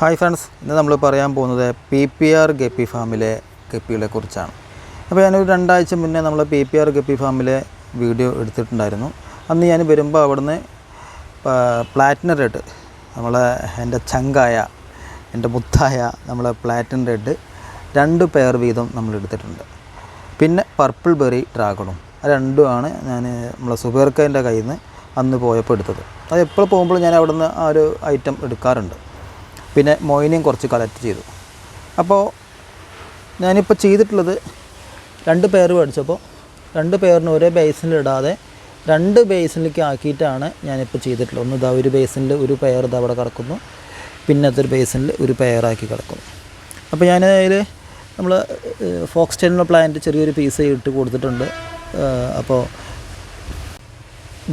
Hi friends ഇന്ന് നമ്മൾ പറയാൻ പോകുന്നത് പി പി ആർ ഗപ്പി ഫാമിലെ ഗപ്പികളെ കുറിച്ചാണ്. അപ്പോൾ ഞാനൊരു രണ്ടാഴ്ച മുന്നേ നമ്മൾ പി പി ആർ ഗപ്പി ഫാമിലെ വീഡിയോ എടുത്തിട്ടുണ്ടായിരുന്നു. അന്ന് ഞാൻ വരുമ്പോൾ അവിടുന്ന് പ്ലാറ്റിനം റെഡ് നമ്മളെ എന്റെ ചങ്കായ എന്റെ മുത്തായ നമ്മളെ പ്ലാറ്റിനം റെഡ് രണ്ട് പെയർ വീതം നമ്മൾ എടുത്തിട്ടുണ്ട്. പിന്നെ പർപ്പിൾ ബെറി ഡ്രാഗണും ആ രണ്ടുമാണ് ഞാൻ നമ്മളെ സുബേർക്കന്റെ കയ്യിൽ നിന്ന് അന്ന് പോയപ്പോൾ എടുത്തത്. അത് എപ്പോൾ പോകുമ്പോൾ ഞാൻ അവിടുന്ന് ആ ഒരു ഐറ്റം എടുക്കാറുണ്ട്. പിന്നെ മൊയിനെയും കുറച്ച് കളക്ട് ചെയ്തു. അപ്പോൾ ഞാനിപ്പോൾ ചെയ്തിട്ടുള്ളത് രണ്ട് പെയർ മേടിച്ചപ്പോൾ രണ്ട് പേരിന് ഒരേ ബേസിനിൽ ഇടാതെ രണ്ട് ബേസിലേക്ക് ആക്കിയിട്ടാണ് ഞാനിപ്പോൾ ചെയ്തിട്ടുള്ളത്. ഒന്ന് ഇതാ ഒരു ബേസിനിൽ ഒരു പെയർ ഇതാ അവിടെ കിടക്കുന്നു. പിന്നത്തെ ഒരു ബേസിനിൽ ഒരു പെയറാക്കി കിടക്കുന്നു. അപ്പോൾ ഞാൻ അതിൽ നമ്മൾ ഫോക്സ് ടെനിലുള്ള പ്ലാന്റ് ചെറിയൊരു പീസ് ഇട്ട് കൊടുത്തിട്ടുണ്ട്. അപ്പോൾ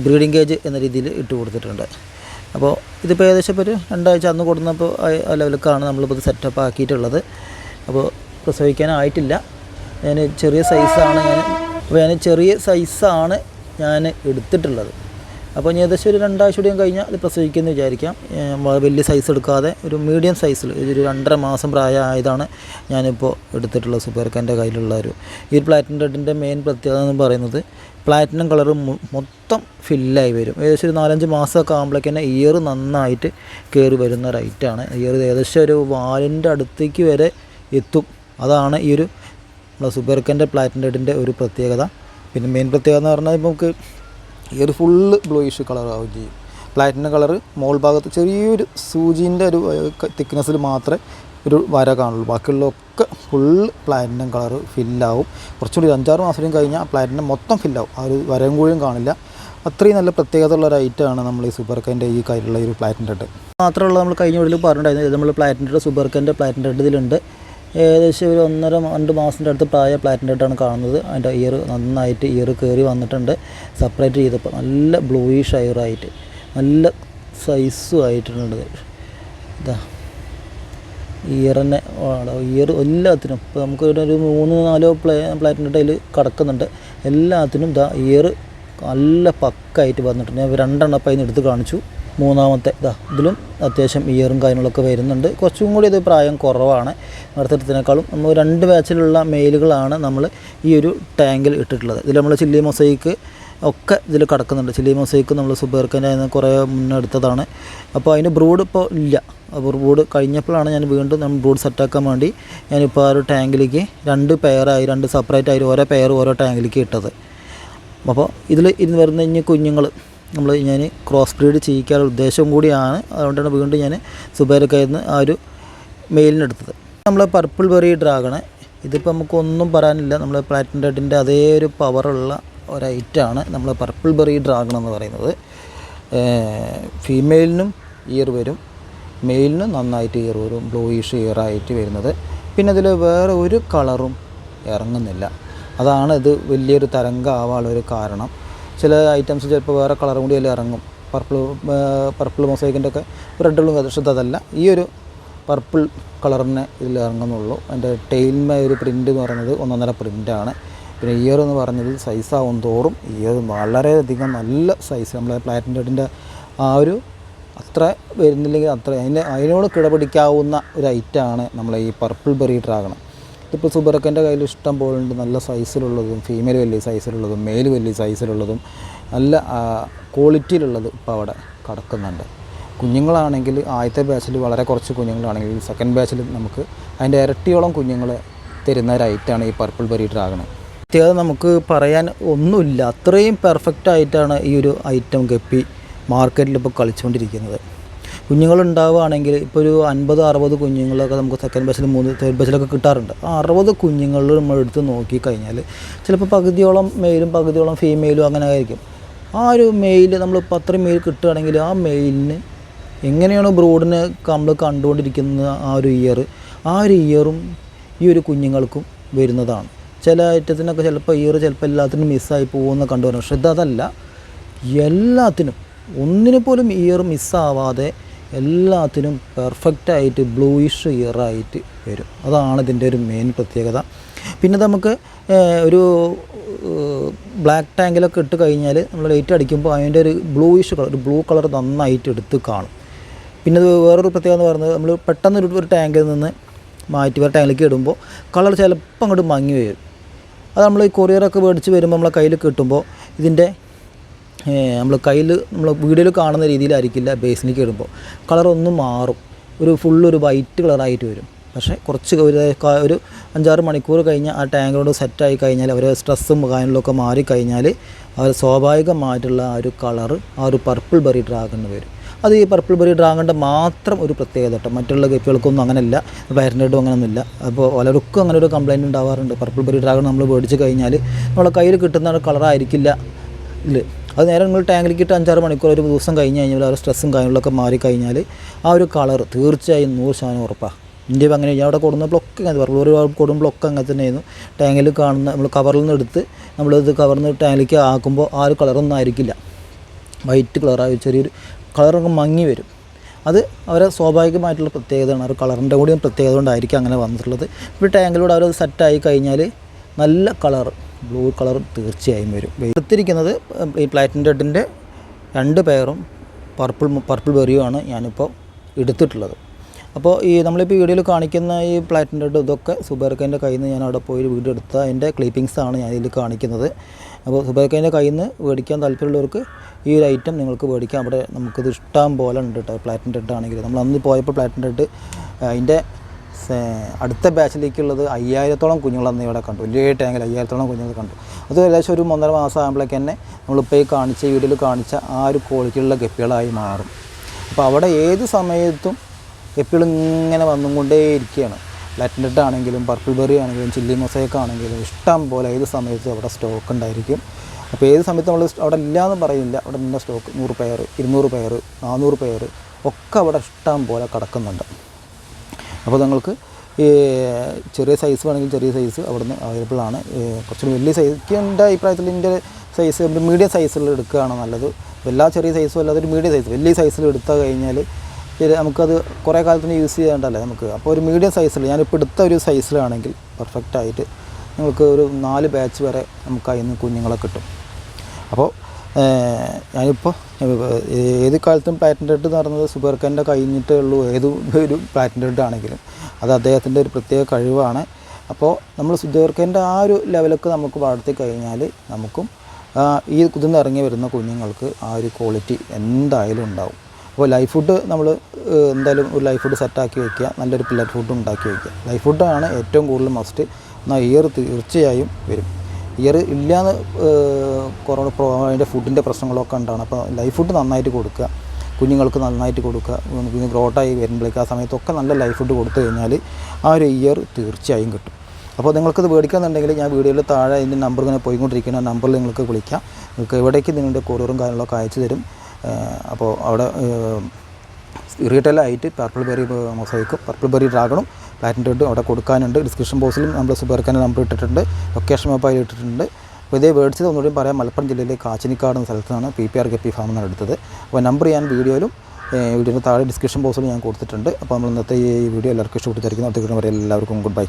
ബ്രീഡിംഗ് കേജ് എന്ന രീതിയിൽ ഇട്ട് കൊടുത്തിട്ടുണ്ട്. അപ്പോൾ ഇതിപ്പോൾ ഏകദേശം ഇപ്പോൾ ഒരു രണ്ടാഴ്ച അന്ന് കൊടുന്നപ്പോൾ ആ ലെവലൊക്കെയാണ് നമ്മളിപ്പോൾ ഇത് സെറ്റപ്പ് ആക്കിയിട്ടുള്ളത്. അപ്പോൾ പ്രസവിക്കാനായിട്ടില്ല. ഞാൻ ചെറിയ സൈസാണ് ഞാൻ അപ്പോൾ ഞാൻ ചെറിയ സൈസാണ് ഞാൻ എടുത്തിട്ടുള്ളത്. അപ്പോൾ ഏകദേശം ഒരു രണ്ടാഴ്ച കൂടിയും കഴിഞ്ഞാൽ അത് പ്രസവിക്കുമെന്ന് വിചാരിക്കാം. വലിയ സൈസ് എടുക്കാതെ ഒരു മീഡിയം സൈസിൽ ഒരു രണ്ടര മാസം പ്രായമായതാണ് ഞാനിപ്പോൾ എടുത്തിട്ടുള്ള സൂപ്പർക്കന്റെ കയ്യിലുള്ള ഒരു ഈ പ്ലാറ്റിൻ റെഡിന്റെ മെയിൻ പ്രത്യേകത എന്ന് പറയുന്നത് പ്ലാറ്റിനം കളർ മൊത്തം ഫില്ലായി വരും. ഏകദേശം ഒരു നാലഞ്ച് മാസമൊക്കെ ആകുമ്പോഴേക്ക് തന്നെ ഇയർ നന്നായിട്ട് കയറി വരുന്ന റൈറ്റാണ് ഇയർ ഏകദേശം ഒരു വാലിന്റെ അടുത്തേക്ക് വരെ എത്തും. അതാണ് ഈ ഒരു സുബർക്കന്റെ പ്ലാറ്റിൻ റെഡിന്റെ ഒരു പ്രത്യേകത. പിന്നെ മെയിൻ പ്രത്യേകത എന്ന് പറഞ്ഞാൽ നമുക്ക് ഈ ഒരു ഫുള്ള് ബ്ലൂയിഷ് കളർ ആവുകയും ചെയ്യും പ്ലാറ്റിനം കളർ മോൾ ഭാഗത്ത് ചെറിയൊരു സൂചിന്റെ ഒരു തിക്നെസ്സിൽ മാത്രമേ ഒരു വര കാണുള്ളൂ. ബാക്കിയുള്ളതൊക്കെ ഫുള്ള് പ്ലാറ്റിനം കളർ ഫില്ലാവും കുറച്ചുകൂടി അഞ്ചാറ് മാസം കഴിഞ്ഞാൽ പ്ലാറ്റിനം മൊത്തം ഫില്ലാവും ആ ഒരു വരയും കൂടിയും കാണില്ല. അത്രയും നല്ല പ്രത്യേകത ഉള്ള ഒരു ഐറ്റമാണ് നമ്മൾ ഈ ഈ കയ്യിലുള്ള ഈ ഒരു പ്ലാറ്റിന്റെ മാത്രമല്ല നമ്മൾ കഴിഞ്ഞ വീട്ടിൽ പറഞ്ഞിട്ടുണ്ടായിരുന്നു നമ്മൾ പ്ലാറ്റിന്റെ സൂപ്പർ സൂപ്പർക്കന്റെ പ്ലാറ്റിന്റെ ഇതിലുണ്ട്. ഏകദേശം ഒരു ഒന്നര രണ്ട് മാസത്തിന്റെ അടുത്ത് പ്രായ പ്ലാറ്റിന്റെ ആയിട്ടാണ് കാണുന്നത്. അതിന്റെ ഇയർ നന്നായിട്ട് ഇയർ കയറി വന്നിട്ടുണ്ട്. സെപ്പറേറ്റ് ചെയ്തപ്പോൾ നല്ല ബ്ലൂയിഷ് അയറായിട്ട് നല്ല സൈസും ആയിട്ടുണ്ട്. ഇതാ ഇയറിനെ ഇയർ എല്ലാത്തിനും. ഇപ്പോൾ നമുക്ക് ഒരു മൂന്ന് നാലോ പ്ലേ പ്ലാറ്റിന്റെ ഇടയിൽ കിടക്കുന്നുണ്ട്. എല്ലാത്തിനും ഇതാ ഇയർ നല്ല പക്കായിട്ട് വന്നിട്ടുണ്ട്. ഞാൻ രണ്ടെണ്ണം അപ്പം അതിന് എടുത്ത് കാണിച്ചു. മൂന്നാമത്തെ ഇതാ ഇതിലും അത്യാവശ്യം ഇയറും കാര്യങ്ങളൊക്കെ വരുന്നുണ്ട്. കുറച്ചും കൂടി ഇത് പ്രായം കുറവാണ്. നേരത്തേക്കാളും നമ്മൾ രണ്ട് ബാച്ചിലുള്ള മെയിലുകളാണ് നമ്മൾ ഈ ഒരു ടാങ്കിൽ ഇട്ടിട്ടുള്ളത്. ഇതിൽ നമ്മൾ ചില്ലി മൊസൈക്ക് ഒക്കെ ഇതിൽ കിടക്കുന്നുണ്ട്. ചില്ലി മൊസൈക്ക് നമ്മൾ സുബേർക്കന്റെ കുറേ മുന്നെടുത്തതാണ് അപ്പോൾ അതിന്റെ ബ്രൂഡ് ഇപ്പോൾ ഇല്ല. അപ്പോൾ ബ്രൂഡ് കഴിഞ്ഞപ്പോഴാണ് ഞാൻ വീണ്ടും നമ്മൾ ബ്രൂഡ് സെറ്റാക്കാൻ വേണ്ടി ഞാനിപ്പോൾ ആ ഒരു ടാങ്കിലേക്ക് രണ്ട് പെയറായി രണ്ട് സെപ്പറേറ്റ് ആയി ഓരോ പെയർ ഓരോ ടാങ്കിലേക്ക് ഇട്ടത്. അപ്പോൾ ഇതിൽ ഇന്ന് വരുന്ന ഇനി കുഞ്ഞുങ്ങൾ നമ്മൾ ഞാൻ ക്രോസ് ബ്രീഡ് ചെയ്യിക്കാനുള്ള ഉദ്ദേശം കൂടിയാണ്. അതുകൊണ്ടാണ് വീണ്ടും ഞാൻ നിന്ന് ആ ഒരു മെയിലിനെടുത്തത്. നമ്മൾ പർപ്പിൾ ബെറി ഡ്രാഗണ് ഇതിപ്പോൾ നമുക്കൊന്നും പറയാനില്ല. നമ്മൾ പ്ലാറ്റിൻ റെഡിന്റെ അതേ ഒരു പവറുള്ള ഒരൈറ്റാണ് നമ്മൾ പർപ്പിൾ ബെറി ഡ്രാഗൺ എന്ന് പറയുന്നത്. ഫീമെയിലിനും ഇയർ വരും. മെയിലിനും നന്നായിട്ട് ഇയർ വരും. ബ്ലൂയിഷ് ഇയർ ആയിട്ട് വരുന്നത്. പിന്നെ അതിൽ വേറെ ഒരു കളറും ഇറങ്ങുന്നില്ല. അതാണ് ഇത് വലിയൊരു തരംഗമാവാനുള്ളൊരു കാരണം. ചില ഐറ്റംസ് ചിലപ്പോൾ വേറെ കളറും കൂടി അതിൽ ഇറങ്ങും. പർപ്പിൾ പർപ്പിൾ മൊസൈക്കിന്റെ ഒക്കെ റെഡുകളും പക്ഷേ അതല്ല. ഈ ഒരു പർപ്പിൾ കളറിനെ ഇതിൽ ഇറങ്ങുന്നുള്ളൂ. അതിന്റെ ടെയിലിന്റെ ഒരു പ്രിന്റ് എന്ന് പറയുന്നത് ഒന്നൊന്നര പ്രിന്റാണ് പിന്നെ ഇയർ എന്ന് പറഞ്ഞത് ആവും തോറും ഇയർ വളരെയധികം നല്ല സൈസ് നമ്മളെ പ്ലാറ്റിന്റെ ആ ഒരു അത്ര വരുന്നില്ലെങ്കിൽ അത്ര അതിന് അതിനോട് കിടപിടിക്കാവുന്ന ഒരു ഐറ്റമാണ് നമ്മളെ ഈ പർപ്പിൾ ബെറി ഡ്രാഗൺ ഇപ്പോൾ സുബറക്കന്റെ കയ്യിൽ ഇഷ്ടം പോലുണ്ട്. നല്ല സൈസിലുള്ളതും ഫീമെയിൽ വലിയ സൈസിലുള്ളതും മെയിൽ വലിയ സൈസിലുള്ളതും നല്ല ക്വാളിറ്റിയിലുള്ളത് ഇപ്പോൾ അവിടെ കിടക്കുന്നുണ്ട്. കുഞ്ഞുങ്ങളാണെങ്കിൽ ആദ്യത്തെ ബാച്ചിൽ വളരെ കുറച്ച് കുഞ്ഞുങ്ങളാണെങ്കിൽ സെക്കൻഡ് ബാച്ചിൽ നമുക്ക് അതിന്റെ ഇരട്ടിയോളം കുഞ്ഞുങ്ങളെ തരുന്ന ഒരൈറ്റാണ് ഈ പർപ്പിൾ ബെറി ഡ്രാഗൺ പ്രത്യേകത നമുക്ക് പറയാൻ ഒന്നുമില്ല. അത്രയും പെർഫെക്റ്റ് ആയിട്ടാണ് ഈ ഒരു ഐറ്റം ഗപ്പി മാർക്കറ്റിൽ ഇപ്പോൾ കളിച്ചുകൊണ്ടിരിക്കുന്നത്. കുഞ്ഞുങ്ങൾ ഉണ്ടാവുകയാണെങ്കിൽ ഇപ്പോൾ ഒരു അൻപത് അറുപത് കുഞ്ഞുങ്ങളൊക്കെ നമുക്ക് സെക്കൻഡ് ബസ്സിൽ മൂന്ന് തേർഡ് ബസ്സിലൊക്കെ കിട്ടാറുണ്ട്. ആ അറുപത് കുഞ്ഞുങ്ങളിൽ നമ്മൾ എടുത്ത് നോക്കിക്കഴിഞ്ഞാൽ ചിലപ്പോൾ പകുതിയോളം മെയിലും പകുതിയോളം ഫീമെയിലും അങ്ങനെ ആയിരിക്കും. ആ ഒരു മെയിൽ നമ്മൾ ഇപ്പോൾ അത്രയും മെയിൽ കിട്ടുകയാണെങ്കിൽ ആ മെയിലിന് എങ്ങനെയാണോ ബ്രോഡിനെ നമ്മൾ കണ്ടുകൊണ്ടിരിക്കുന്ന ആ ഒരു ഇയർ ആ ഒരു ഇയറും ഈ ഒരു കുഞ്ഞുങ്ങൾക്കും വരുന്നതാണ്. ചില ഐറ്റത്തിനൊക്കെ ചിലപ്പോൾ ഇയർ ചിലപ്പോൾ എല്ലാത്തിനും മിസ്സായി പോകുമെന്ന് കണ്ടുവരണം പക്ഷെ ഇതല്ല. എല്ലാത്തിനും ഒന്നിനു പോലും ഇയർ മിസ്സാവാതെ എല്ലാത്തിനും പെർഫെക്റ്റ് ആയിട്ട് ബ്ലൂയിഷ് ഇയർ ആയിട്ട് വരും. അതാണ് ഇതിന്റെ ഒരു മെയിൻ പ്രത്യേകത. പിന്നെ നമുക്ക് ഒരു ബ്ലാക്ക് ടാങ്കിലൊക്കെ ഇട്ട് കഴിഞ്ഞാൽ നമ്മൾ ലൈറ്റ് അടിക്കുമ്പോൾ അതിന്റെ ഒരു ബ്ലൂയിഷ് കളർ ഒരു ബ്ലൂ കളർ നന്നായിട്ട് എടുത്ത് കാണും. പിന്നെ അത് വേറൊരു പ്രത്യേകത എന്ന് പറയുന്നത് നമ്മൾ പെട്ടെന്ന് ഒരു ടാങ്കിൽ നിന്ന് മാറ്റി വേറെ ടാങ്കിലേക്ക് ഇടുമ്പോൾ കളർ ചിലപ്പോൾ അങ്ങോട്ട് മങ്ങി വരും. അത് നമ്മൾ ഈ കൊറിയറൊക്കെ മേടിച്ച് വരുമ്പോൾ നമ്മളെ കയ്യിൽ കിട്ടുമ്പോൾ ഇതിന്റെ നമ്മൾ കയ്യിൽ നമ്മൾ വീഡിയോയിൽ കാണുന്ന രീതിയിലായിരിക്കില്ല ബേസിലേക്ക് ഇടുമ്പോൾ കളറൊന്നും മാറും. ഒരു ഫുൾ ഒരു വൈറ്റ് കളറായിട്ട് വരും. പക്ഷേ കുറച്ച് ഒരു ഒരു അഞ്ചാറ് മണിക്കൂർ കഴിഞ്ഞ് ആ ടാങ്കിനോട് സെറ്റായി കഴിഞ്ഞാൽ അവർ സ്ട്രെസ്സും കാര്യങ്ങളൊക്കെ മാറിക്കഴിഞ്ഞാൽ അവർ സ്വാഭാവികമായിട്ടുള്ള ആ ഒരു കളറ് ആ ഒരു പർപ്പിൾ ബെറി ഡ്രാഗൺ വരും. അത് ഈ പർപ്പിൾ ബെറി ഡ്രാഗണിന്റെ മാത്രം ഒരു പ്രത്യേകത കേട്ടോ. മറ്റുള്ള ഗപ്പികൾക്കൊന്നും അങ്ങനെയല്ല. അങ്ങനെ അങ്ങനെയൊന്നുമില്ല അപ്പോൾ പലർക്കും അങ്ങനെ ഒരു കംപ്ലയിന്റ് ഉണ്ടാവാറുണ്ട്. പർപ്പിൾ ബെറി ഡ്രാഗൺ നമ്മൾ മേടിച്ച് കഴിഞ്ഞാൽ നമ്മളെ കയ്യിൽ കിട്ടുന്ന കളറായിരിക്കില്ല ഇല്ല അത് നേരെ നിങ്ങൾ ടാങ്കിലേക്ക് ഇട്ട് അഞ്ചാറ് മണിക്കൂർ ഒരു ദിവസം കഴിഞ്ഞ് കഴിഞ്ഞാൽ ആ ഒരു സ്ട്രെസ്സും കാര്യങ്ങളൊക്കെ മാറിക്കഴിഞ്ഞാൽ ആ ഒരു കളർ തീർച്ചയായും നൂറ് ശതമാനം ഉറപ്പാണ് ഇന്ത്യ അങ്ങനെ ഞാൻ അവിടെ ബ്ലോക്ക് അങ്ങനെ പറഞ്ഞു. ഒരു ബ്ലോക്ക് അങ്ങനെ തന്നെയായിരുന്നു ടാങ്കിൽ കാണുന്ന നമ്മൾ കവറിൽ നിന്ന് എടുത്ത് നമ്മളിത് കവറിൽ നിന്ന് ടാങ്കിലേക്ക് ആക്കുമ്പോൾ ആ ഒരു കളറൊന്നും ആയിരിക്കില്ല. വൈറ്റ് കളറായി ചെറിയൊരു കളറൊക്കെ മങ്ങി വരും. അത് അവരെ സ്വാഭാവികമായിട്ടുള്ള പ്രത്യേകതയാണ്. ഒരു കളറിന്റെ കൂടിയും പ്രത്യേകത കൊണ്ടായിരിക്കും അങ്ങനെ വന്നിട്ടുള്ളത്. ഇപ്പോൾ ടാങ്കിലൂടെ അവർ സെറ്റായി കഴിഞ്ഞാൽ നല്ല കളർ ബ്ലൂ കളർ തീർച്ചയായും വരും. എടുത്തിരിക്കുന്നത് ഈ പ്ലാറ്റിൻ രണ്ട് പെയറും പർപ്പിൾ പർപ്പിൾ ബെറിയുമാണ് ഞാനിപ്പോൾ എടുത്തിട്ടുള്ളത്. അപ്പോൾ ഈ നമ്മളിപ്പോൾ വീഡിയോയിൽ കാണിക്കുന്ന ഈ പ്ലാറ്റിന്റെ ഇതൊക്കെ സുബേർക്കന്റെ കയ്യിൽ നിന്ന് ഞാൻ അവിടെ പോയി വീഡിയോ എടുത്ത അതിന്റെ ക്ലിപ്പിങ്സാണ് ഞാൻ ഇതിൽ കാണിക്കുന്നത്. അപ്പോൾ സുബേർക്കന്റെ കയ്യിൽ നിന്ന് മേടിക്കാൻ താല്പര്യമുള്ളവർക്ക് ഈ ഒരു ഐറ്റം നിങ്ങൾക്ക് മേടിക്കാം. അവിടെ നമുക്കിത് ഇഷ്ടം പോലെ ഉണ്ട് കേട്ടോ പ്ലാറ്റിന്റെ ആണെങ്കിൽ. നമ്മൾ അന്ന് പോയപ്പോൾ പ്ലാറ്റിന്റെ അതിന്റെ അടുത്ത ബാച്ചിലേക്കുള്ളത് അയ്യായിരത്തോളം കുഞ്ഞുങ്ങൾ അന്ന് ഇവിടെ കണ്ടു. വലിയ ടാങ്കിൽ അയ്യായിരത്തോളം കുഞ്ഞുങ്ങൾ കണ്ടു. അത് ഏകദേശം ഒരു ഒന്നര മാസം ആകുമ്പോഴേക്ക് തന്നെ നമ്മളിപ്പോൾ ഈ കാണിച്ച വീഡിയോയിൽ കാണിച്ച ആ ഒരു ക്വാളിറ്റിയുള്ള ഗപ്പികളായി മാറും. അപ്പോൾ അവിടെ ഏത് സമയത്തും ഗപ്പികൾ ഇങ്ങനെ വന്നും കൊണ്ടേ ഇരിക്കുകയാണ് ലാറ്റിനറ്റ് ആണെങ്കിലും പർപ്പിൾ ബെറി ആണെങ്കിലും ചില്ലി മൊസൈക്ക് ആണെങ്കിലും ഇഷ്ടം പോലെ ഏത് സമയത്തും അവിടെ സ്റ്റോക്ക് ഉണ്ടായിരിക്കും. അപ്പോൾ ഏത് സമയത്ത് നമ്മൾ അവിടെ ഇല്ലയെന്ന് പറയില്ല അവിടെ നിന്ന സ്റ്റോക്ക് നൂറ് പെയർ ഇരുന്നൂറ് പെയർ നാനൂറ് പെയർ ഒക്കെ അവിടെ ഇഷ്ടം പോലെ കിടക്കുന്നുണ്ട്. അപ്പോൾ നിങ്ങൾക്ക് ഈ ചെറിയ സൈസ് വേണമെങ്കിൽ ചെറിയ സൈസ് അവിടുന്ന് അവൈലബിൾ ആണ്. കുറച്ചുകൂടി വലിയ സൈസ് എന്റെ അഭിപ്രായത്തിൽ ഇതിന്റെ സൈസ് ഒരു മീഡിയം സൈസിൽ എടുക്കുകയാണ് നല്ലത്. എല്ലാ ചെറിയ സൈസും അല്ലാതെ ഒരു മീഡിയം സൈസ് വലിയ സൈസിൽ എടുത്താൽ കഴിഞ്ഞാൽ നമുക്കത് കുറേ കാലത്തിന് യൂസ് ചെയ്യാണ്ടല്ലേ നമുക്ക്. അപ്പോൾ ഒരു മീഡിയം സൈസിൽ ഞാനിപ്പോൾ എടുത്ത ഒരു സൈസിലാണെങ്കിൽ പെർഫെക്റ്റായിട്ട് നിങ്ങൾക്ക് ഒരു നാല് ബാച്ച് വരെ നമുക്ക് അതിൽ നിന്ന് കുഞ്ഞുങ്ങളെ കിട്ടും. അപ്പോൾ ഞാനിപ്പോൾ ഏത് കാലത്തും പാറ്റന്റ് എന്ന് പറയുന്നത് സുബർക്കന്റെ കഴിഞ്ഞിട്ടേ ഉള്ളൂ ഏത് ഒരു പാറ്റന്റ് ആണെങ്കിലും. അത് അദ്ദേഹത്തിന്റെ ഒരു പ്രത്യേക കഴിവാണ്. അപ്പോൾ നമ്മൾ സുബർക്കന്റെ ആ ഒരു ലെവലൊക്കെ നമുക്ക് വളർത്തി കഴിഞ്ഞാൽ നമുക്കും ഈ കുതിർന്നിറങ്ങി വരുന്ന കുഞ്ഞുങ്ങൾക്ക് ആ ഒരു ക്വാളിറ്റി എന്തായാലും ഉണ്ടാവും. അപ്പോൾ ലൈഫ് ഫുഡ് നമ്മൾ എന്തായാലും ഒരു ലൈഫ് ഫുഡ് സെറ്റാക്കി വയ്ക്കുക നല്ലൊരു പില്ലറ്റ് ഫുഡ് ഉണ്ടാക്കി വയ്ക്കുക ലൈഫ് ഫുഡാണ് ഏറ്റവും കൂടുതൽ മസ്റ്റ് എന്നാൽ ഇയർ തീർച്ചയായും വരും. ഇയർ ഇല്ലാന്ന് കൊറോണ പ്രോ അതിന്റെ ഫുഡിന്റെ പ്രശ്നങ്ങളൊക്കെ ഉണ്ടാണ് അപ്പോൾ ലൈഫ് ഫുഡ് നന്നായിട്ട് കൊടുക്കുക. കുഞ്ഞുങ്ങൾക്ക് നന്നായിട്ട് കൊടുക്കുക. കുഞ്ഞ് ഗ്രോട്ടായി വരുമ്പോഴേക്ക് ആ സമയത്തൊക്കെ നല്ല ലൈഫ് ഫുഡ് കൊടുത്തു കഴിഞ്ഞാൽ ആ ഒരു ഇയർ തീർച്ചയായും കിട്ടും. അപ്പോൾ നിങ്ങൾക്കത് മേടിക്കാന്നുണ്ടെങ്കിൽ ഞാൻ വീഡിയോയിൽ താഴെ ഇതിന്റെ നമ്പർ ഇങ്ങനെ പോയിക്കൊണ്ടിരിക്കുന്ന നമ്പറിൽ നിങ്ങൾക്ക് വിളിക്കാം. നിങ്ങൾക്ക് എവിടേക്ക് നിങ്ങളുടെ കൊറിയറും കാര്യങ്ങളൊക്കെ അയച്ചു തരും. അപ്പോൾ അവിടെ റീറ്റെയിലായിട്ട് പർപ്പിൾ ബെറി മൊസൈക്കും പർപ്പിൾ ബെറി ഡ്രാഗണും പ്ലാറ്റിൻ വീട് അവിടെ കൊടുക്കാനുണ്ട്. ഡിസ്ക്രിപ്ഷൻ ബോക്സിലും നമ്മൾ സുബർക്കാന്റെ നമ്പർ ഇട്ടിട്ടുണ്ട്. ലൊക്കേഷൻ മാപ്പ് അതിൽ ഇട്ടിട്ടുണ്ട്. അപ്പോൾ ഇതേ വേർഡ്സ് ഒന്നുകൂടി പറയാം. മലപ്പുറം ജില്ലയിലെ കാച്ചിനിക്കാട് എന്ന സ്ഥലത്താണ് P P R K P farm എന്നാണ് എടുത്തത്. അപ്പോൾ നമ്പർ ഞാൻ വീഡിയോയിലും വീഡിയോയുടെ താഴെ ഡിസ്ക്രിപ്ഷൻ ബോക്സിലും ഞാൻ കൊടുത്തിട്ടുണ്ട്. അപ്പോൾ നമ്മൾ ഇന്നത്തെ ഈ വീഡിയോ എല്ലാവർക്കും ഇഷ്ടപ്പെട്ടിരിക്കുന്നു. അടുത്ത വരെ എല്ലാവർക്കും ഗുഡ് ബൈ